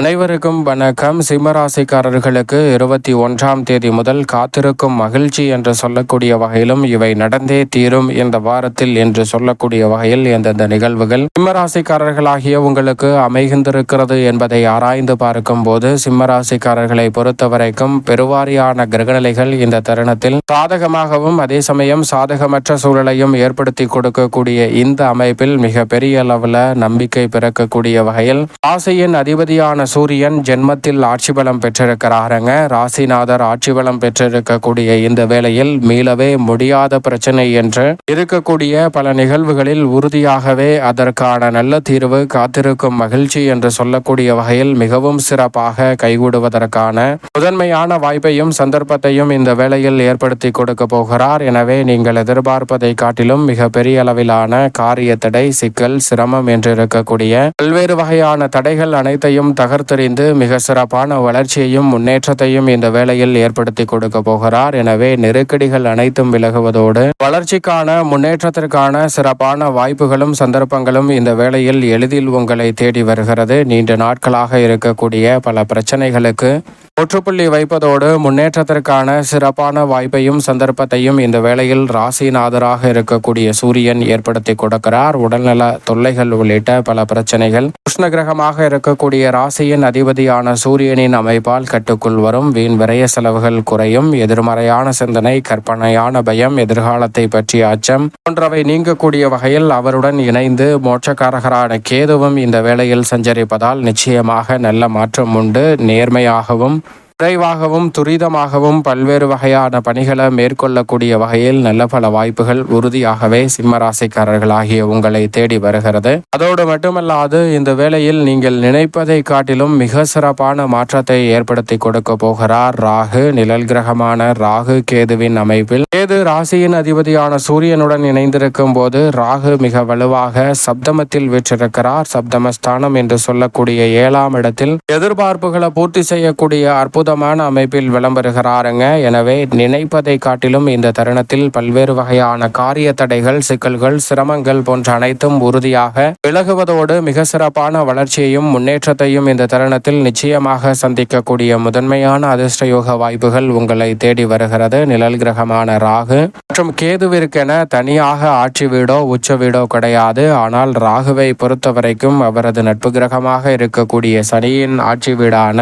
அனைவருக்கும் வணக்கம். சிம்மராசிக்காரர்களுக்கு இருபத்தி ஒன்றாம் தேதி முதல் காத்திருக்கும் மகிழ்ச்சி என்று சொல்லக்கூடிய வகையிலும் இவை நடந்தே தீரும் இந்த வாரத்தில் என்று சொல்லக்கூடிய வகையில் எந்தெந்த நிகழ்வுகள் சிம்மராசிக்காரர்களாகிய உங்களுக்கு அமைகின்றிருக்கிறது என்பதை ஆராய்ந்து பார்க்கும் போது சிம்மராசிக்காரர்களை பொறுத்தவரைக்கும் பெருவாரியான கிரகநிலைகள் இந்த தருணத்தில் சாதகமாகவும் அதே சமயம் சாதகமற்ற சூழலையும் ஏற்படுத்தி கொடுக்கக்கூடிய இந்த அமைப்பில் மிக பெரிய அளவில் நம்பிக்கை பிறக்கக்கூடிய வகையில் ஆசையின் அதிபதியான சூரியன் ஜென்மத்தில் ஆட்சி பலம் பெற்றிருக்கிறாருங்க. ராசிநாதர் ஆட்சி பலம் பெற்றிருக்கக்கூடிய இந்த வேளையில் மீளவே முடியாத பிரச்சனை என்று இருக்கக்கூடிய பல நிகழ்வுகளில் உறுதியாகவே அதற்கான நல்ல தீர்வு காத்திருக்கும் மகிழ்ச்சி என்று சொல்லக்கூடிய வகையில் மிகவும் சிறப்பாக கைகூடுவதற்கான முதன்மையான வாய்ப்பையும் சந்தர்ப்பத்தையும் இந்த வேளையில் ஏற்படுத்தி கொடுக்க போகிறார். எனவே நீங்கள் எதிர்பார்ப்பதை காட்டிலும் மிக பெரிய அளவிலான காரிய தடை சிக்கல் சிரமம் என்று இருக்கக்கூடிய பல்வேறு வகையான தடைகள் அனைத்தையும் தகர்த்தெறிந்து மிக சிறப்பான வளர்ச்சியையும் முன்னேற்றத்தையும் இந்த வேளையில் ஏற்படுத்தி கொடுக்க போகிறார். எனவே நெருக்கடிகள் அனைத்தும் விலகுவதோடு வளர்ச்சிக்கான முன்னேற்றத்திற்கான சிறப்பான வாய்ப்புகளும் சந்தர்ப்பங்களும் இந்த வேளையில் எளிதில் உங்களை தேடி வருகிறது. நீண்ட நாட்களாக இருக்கக்கூடிய பல பிரச்சனைகளுக்கு முற்றுப்புள்ளி வைப்பதோடு முன்னேற்றத்திற்கான சிறப்பான வாய்ப்பையும் சந்தர்ப்பத்தையும் இந்த வேளையில் ராசிநாதராக இருக்கக்கூடிய சூரியன் ஏற்படுத்தி கொடுக்கிறார். உடல்நல தொல்லைகள் உள்ளிட்ட பல பிரச்சனைகள். உஷ்ண கிரகமாக இருக்கக்கூடிய ராசியின் அதிபதியான சூரியனின் அமைப்பால் கட்டுக்குள் வரும். வீண் விரய செலவுகள் குறையும். எதிர்மறையான சிந்தனை கற்பனையான பயம் எதிர்காலத்தை பற்றிய அச்சம் போன்றவை நீங்கக்கூடிய வகையில் அவருடன் இணைந்து மோட்சக்காரகரான கேதுவும் இந்த வேளையில் சஞ்சரிப்பதால் நிச்சயமாக நல்ல மாற்றம் உண்டு. நேர்மையாகவும் விரைவாகவும் துரிதமாகவும் பல்வேறு வகையான பணிகளை மேற்கொள்ளக்கூடிய வகையில் நல்ல பல வாய்ப்புகள் உறுதியாகவே சிம்மராசிக்காரர்களாகிய உங்களை தேடி வருகிறது. அதோடு மட்டுமல்லாது இந்த வேளையில் நீங்கள் நினைப்பதை காட்டிலும் மிக சிறப்பான மாற்றத்தை ஏற்படுத்தி கொடுக்க போகிறார் ராகு. நிழல் கிரகமான ராகு கேதுவின் அமைப்பில் கேது ராசியின் அதிபதியான சூரியனுடன் இணைந்திருக்கும் போது ராகு மிக வலுவாக சப்தமத்தில் வீற்றிருக்கிறார். சப்தமஸ்தானம் என்று சொல்லக்கூடிய ஏழாம் இடத்தில் எதிர்பார்ப்புகளை பூர்த்தி செய்யக்கூடிய அற்புத அற்புதமான அமைப்பில் விளம்பருகிறாருங்க. எனவே நினைப்பதை காட்டிலும் இந்த தருணத்தில் பல்வேறு வகையான காரிய தடைகள் சிக்கல்கள் சிரமங்கள் போன்ற அனைத்தும் உறுதியாக விலகுவதோடு மிக சிறப்பான வளர்ச்சியையும் முன்னேற்றத்தையும் இந்த தருணத்தில் நிச்சயமாக சந்திக்கக்கூடிய முதன்மையான அதிர்ஷ்டயோக வாய்ப்புகள் உங்களை தேடி வருகிறது. நிழல் கிரகமான ராகு. மற்றும் கேதுவிற்கென தனியாக ஆட்சி வீடோ உச்ச வீடோ கிடையாது. ஆனால் ராகுவை பொறுத்த வரைக்கும் அவரது நட்பு கிரகமாக இருக்கக்கூடிய சனியின் ஆட்சி வீடான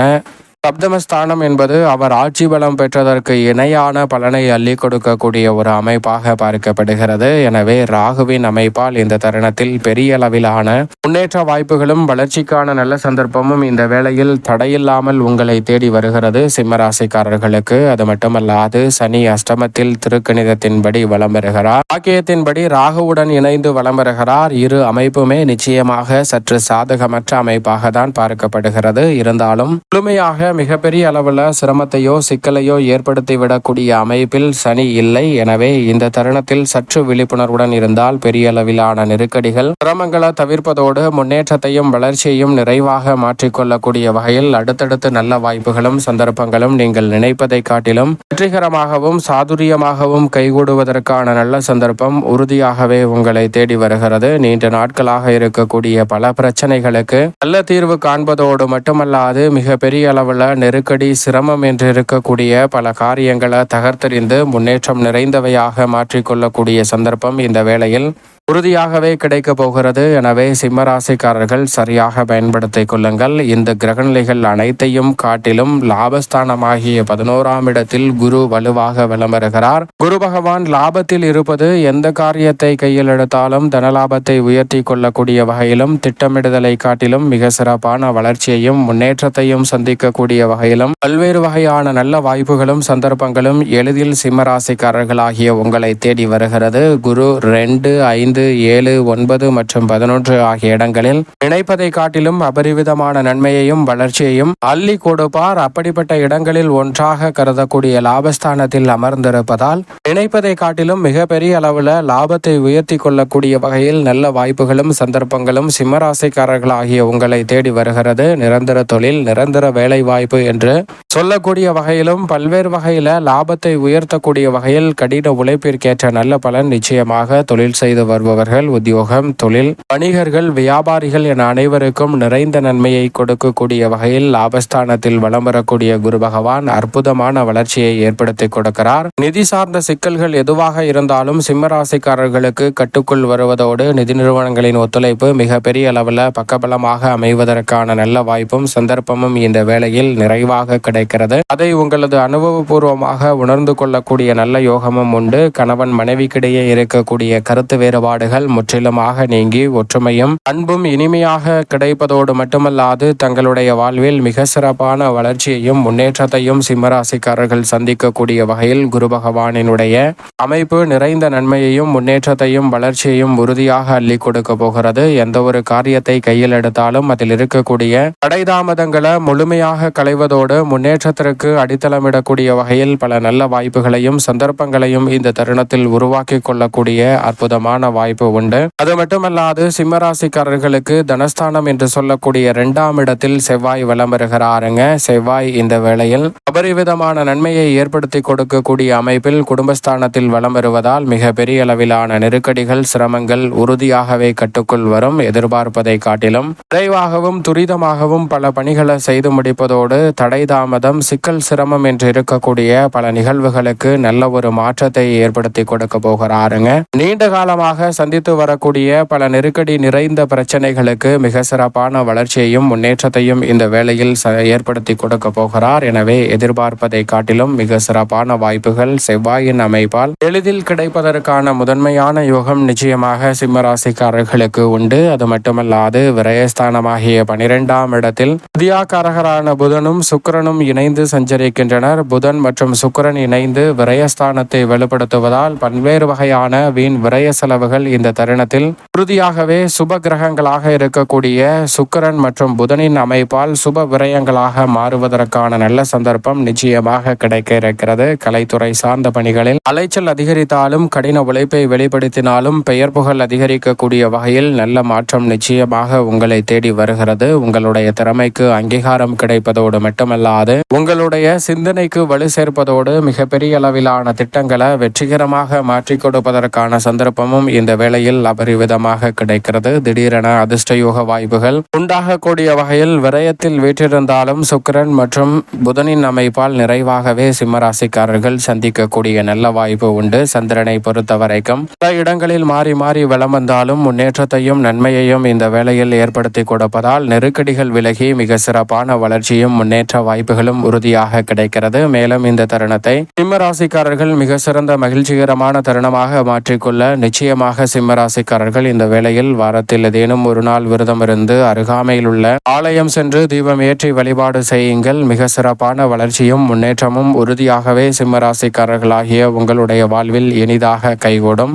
சப்தமஸ்தானம் என்பது அவர் ஆட்சி பலம் பெற்றதற்கு இணையான பலனை அள்ளி கொடுக்கக்கூடிய ஒரு அமைப்பாக பார்க்கப்படுகிறது. எனவே ராகுவின் அமைப்பால் இந்த தருணத்தில் பெரிய அளவிலான முன்னேற்ற வாய்ப்புகளும் வளர்ச்சிக்கான நல்ல சந்தர்ப்பமும் இந்த வேளையில் தடையில்லாமல் உங்களை தேடி வருகிறது சிம்மராசிக்காரர்களுக்கு. அது மட்டுமல்லாது சனி அஷ்டமத்தில் திருக்கணிதத்தின்படி வலம் வருகிறார். வாக்கியத்தின்படி ராகுவுடன் இணைந்து வலம் வருகிறார். இரு அமைப்புமே நிச்சயமாக சற்று சாதகமற்ற அமைப்பாக தான் பார்க்கப்படுகிறது. இருந்தாலும் முழுமையாக மிகப்பெரிய அளவில் சிரமத்தையோ சிக்கலையோ ஏற்படுத்தி விடக்கூடிய அமைப்பில் சனி இல்லை. எனவே இந்த தருணத்தில் சற்று விழிப்புணர்வுடன் இருந்தால் பெரிய அளவிலான நெருக்கடிகள் சிரமங்களை தவிர்ப்பதோடு முன்னேற்றத்தையும் வளர்ச்சியையும் நிறைவாக மாற்றிக்கொள்ளக்கூடிய வகையில் அடுத்தடுத்து நல்ல வாய்ப்புகளும் சந்தர்ப்பங்களும் நீங்கள் நினைப்பதை காட்டிலும் வெற்றிகரமாகவும் சாதுரியமாகவும் கைகூடுவதற்கான நல்ல சந்தர்ப்பம் உறுதியாகவே உங்களை தேடி வருகிறது. நீண்ட நாட்களாக இருக்கக்கூடிய பல பிரச்சனைகளுக்கு நல்ல தீர்வு காண்பதோடு மட்டுமல்லாது மிக பெரிய அளவில் உள்ள நெருக்கடி சிரமம் என்று இருக்கக்கூடிய பல காரியங்களை தகர்த்தெறிந்து முன்னேற்றம் நிறைந்தவையாக மாற்றிக்கொள்ளக்கூடிய சந்தர்ப்பம் இந்த வேளையில். உறுதியாகவே கிடைக்க போகிறது. எனவே சிம்மராசிக்காரர்கள் சரியாக பயன்படுத்திக் கொள்ளுங்கள். இந்த கிரகநிலைகள் அனைத்தையும் காட்டிலும் லாபஸ்தானமாகிய பதினோராம் இடத்தில் குரு வலுவாக விளம்பருகிறார். குரு பகவான் லாபத்தில் இருப்பது எந்த காரியத்தை கையில் எடுத்தாலும் தனலாபத்தை உயர்த்தி கொள்ளக்கூடிய வகையிலும் திட்டமிடுதலை காட்டிலும் மிக சிறப்பான வளர்ச்சியையும் முன்னேற்றத்தையும் சந்திக்கக்கூடிய வகையிலும் பல்வேறு வகையான நல்ல வாய்ப்புகளும் சந்தர்ப்பங்களும் எளிதில் சிம்மராசிக்காரர்களாகிய உங்களை தேடி வருகிறது. குரு ரெண்டு ஐந்து ஐந்து ஏழு ஒன்பது மற்றும் பதினொன்று ஆகிய இடங்களில் நினைப்பதை காட்டிலும் அபரிவிதமான நன்மையையும் வளர்ச்சியையும் அள்ளி கொடுப்பார். அப்படிப்பட்ட இடங்களில் ஒன்றாக கருதக்கூடிய லாபஸ்தானத்தில் அமர்ந்திருப்பதால் நினைப்பதை காட்டிலும் மிகப்பெரிய அளவில் லாபத்தை உயர்த்தி கொள்ளக்கூடிய வகையில் நல்ல வாய்ப்புகளும் சந்தர்ப்பங்களும் சிம்மராசிக்காரர்கள் ஆகிய உங்களை தேடி வருகிறது. நிரந்தர தொழில் நிரந்தர வேலை வாய்ப்பு என்று சொல்லக்கூடிய வகையிலும் பல்வேறு வகையில லாபத்தை உயர்த்தக்கூடிய வகையில் கடின உழைப்பிற்கேற்ற நல்ல பலன் நிச்சயமாக தொழில் செய்து வருவது செய்பவர்கள் உத்தியோகம் தொழில் வணிகர்கள் வியாபாரிகள் என அனைவருக்கும் நிறைந்த நன்மையை கொடுக்கக்கூடிய வகையில் லாபஸ்தானத்தில் வலம் வரக்கூடிய குரு பகவான் அற்புதமான வளர்ச்சியை ஏற்படுத்தி கொடுக்கிறார். நிதி சார்ந்த சிக்கல்கள் எதுவாக இருந்தாலும் சிம்மராசிக்காரர்களுக்கு கட்டுக்குள் வருவதோடு நிதி நிறுவனங்களின் ஒத்துழைப்பு மிக பெரிய அளவில் பக்கபலமாக அமைவதற்கான நல்ல வாய்ப்பும் சந்தர்ப்பமும் இந்த வேளையில் நிறைவாக கிடைக்கிறது. அதை உங்களது அனுபவபூர்வமாக உணர்ந்து கொள்ளக்கூடிய நல்ல யோகமும் உண்டு. கணவன் மனைவிக்கிடையே இருக்கக்கூடிய கருத்து வேறுபாடு வேறுபாடுகள் முற்றிலுமாக நீங்கி ஒற்றுமையும் அன்பும் இனிமையாக கிடைப்பதோடு மட்டுமல்லாது தங்களுடைய வாழ்வில் மிக சிறப்பான வளர்ச்சியையும் முன்னேற்றத்தையும் சிம்மராசிக்காரர்கள் சந்திக்கக்கூடிய வகையில் குரு பகவானினுடைய அமைப்பு நிறைந்த நன்மையையும் முன்னேற்றத்தையும் வளர்ச்சியையும் உறுதியாக அள்ளி கொடுக்க போகிறது. எந்த ஒரு காரியத்தை கையில் எடுத்தாலும் அதில் இருக்கக்கூடிய தடைதாமதங்களை முழுமையாக களைவதோடு முன்னேற்றத்திற்கு அடித்தளமிடக்கூடிய வகையில் பல நல்ல வாய்ப்புகளையும் சந்தர்ப்பங்களையும் இந்த தருணத்தில் உருவாக்கி கொள்ளக்கூடிய அற்புதமான வாய்ப்பு உண்டு. அது மட்டுமல்லாது சிம்மராசிக்காரர்களுக்கு தனஸ்தானம் என்று சொல்லக்கூடிய இரண்டாம் இடத்தில் செவ்வாய் வலம் வருகிறாருங்க. செவ்வாய் இந்த வேளையில் அபரிவிதமான நன்மையை ஏற்படுத்தி கொடுக்கக்கூடிய அமைப்பில் குடும்பஸ்தானத்தில் வலம் வருவதால் மிக பெரிய அளவிலான நெருக்கடிகள் சிரமங்கள் உறுதியாகவே கட்டுக்குள் வரும் எதிர்பார்ப்பதை காட்டிலும். விரைவாகவும் துரிதமாகவும் பல பணிகளை செய்து முடிப்பதோடு தடை தாமதம் சிக்கல் சிரமம் என்று இருக்கக்கூடிய பல நிகழ்வுகளுக்கு நல்ல ஒரு மாற்றத்தை ஏற்படுத்தி கொடுக்க போகிறாருங்க. நீண்ட காலமாக சந்தித்து வரக்கூடிய பல நெருக்கடி நிறைந்த பிரச்சனைகளுக்கு மிக சிறப்பான வளர்ச்சியையும் முன்னேற்றத்தையும் இந்த வேளையில் ச- ஏற்படுத்தி கொடுக்க போகிறார். எனவே எதிர்பார்ப்பதை காட்டிலும் மிக சிறப்பான வாய்ப்புகள் செவ்வாயின் அமைப்பால். எளிதில் கிடைப்பதற்கான முதன்மையான யோகம் நிச்சயமாக சிம்மராசிக்காரர்களுக்கு உண்டு. அது மட்டுமல்லாது விரயஸ்தானமாகிய பனிரெண்டாம் இடத்தில் புதியாக்காரகரான புதனும் சுக்கிரனும் இணைந்து சஞ்சரிக்கின்றனர். புதன் மற்றும் சுக்கரன் இணைந்து விரயஸ்தானத்தை வெளிப்படுத்துவதால் பல்வேறு வகையான வீண் விரய செலவுகள் இந்த தருணத்தில் உறுதியாகவே சுப கிரகங்களாக இருக்கக்கூடிய சுக்கிரன் மற்றும் புதனின் அமைப்பால் சுப விரயங்களாக மாறுவதற்கான நல்ல சந்தர்ப்பம் நிச்சயமாக கிடைக்க இருக்கிறது கலைத்துறை சார்ந்த பணிகளில் அலைச்சல் அதிகரித்தாலும் கடின உழைப்பை வெளிப்படுத்தினாலும் பெயர் புகழ் அதிகரிக்கக்கூடிய வகையில் நல்ல மாற்றம் நிச்சயமாக உங்களை தேடி வருகிறது. உங்களுடைய திறமைக்கு அங்கீகாரம் கிடைப்பதோடு மட்டுமல்லாது உங்களுடைய சிந்தனைக்கு வலு சேர்ப்பதோடு மிகப்பெரிய அளவிலான திட்டங்களை வெற்றிகரமாக மாற்றிக் கொடுப்பதற்கான சந்தர்ப்பமும் இந்த வேளையில் அபரிவிதமாக கிடைக்கிறது. திடீரென அதிர்ஷ்டயோக வாய்ப்புகள் உண்டாகக்கூடிய வகையில் விரயத்தில் வீற்றிருந்தாலும் சுக்கிரன் மற்றும் புதனின் அமைப்பால் நிறைவாகவே சிம்மராசிக்காரர்கள் சந்திக்கக்கூடிய நல்ல வாய்ப்பு உண்டு. சந்திரனை பொறுத்த வரைக்கும் பல இடங்களில் மாறி மாறி வளம் வந்தாலும் முன்னேற்றத்தையும் நன்மையையும் இந்த வேளையில் ஏற்படுத்தி கொடுப்பதால் நெருக்கடிகள் விலகி மிக சிறப்பான வளர்ச்சியும் முன்னேற்ற வாய்ப்புகளும் உறுதியாக கிடைக்கிறது. மேலும் இந்த தருணத்தை சிம்மராசிக்காரர்கள் மிக சிறந்த மகிழ்ச்சிகரமான தருணமாக மாற்றிக்கொள்ள நிச்சயமாக சிம்மராசிக்காரர்கள் இந்த வேளையில் வாரத்தில் ஏதேனும் ஒரு நாள் விரதம் இருந்து அருகாமையில் உள்ள ஆலயம் சென்று தீபம் ஏற்றி வழிபாடு செய்யுங்கள். மிக சிறப்பான வளர்ச்சி வளர்ச்சியும் முன்னேற்றமும் உறுதியாகவே சிம்மராசிக்காரர்களாகிய உங்களுடைய வாழ்வில் இனிதாக கைகூடும்.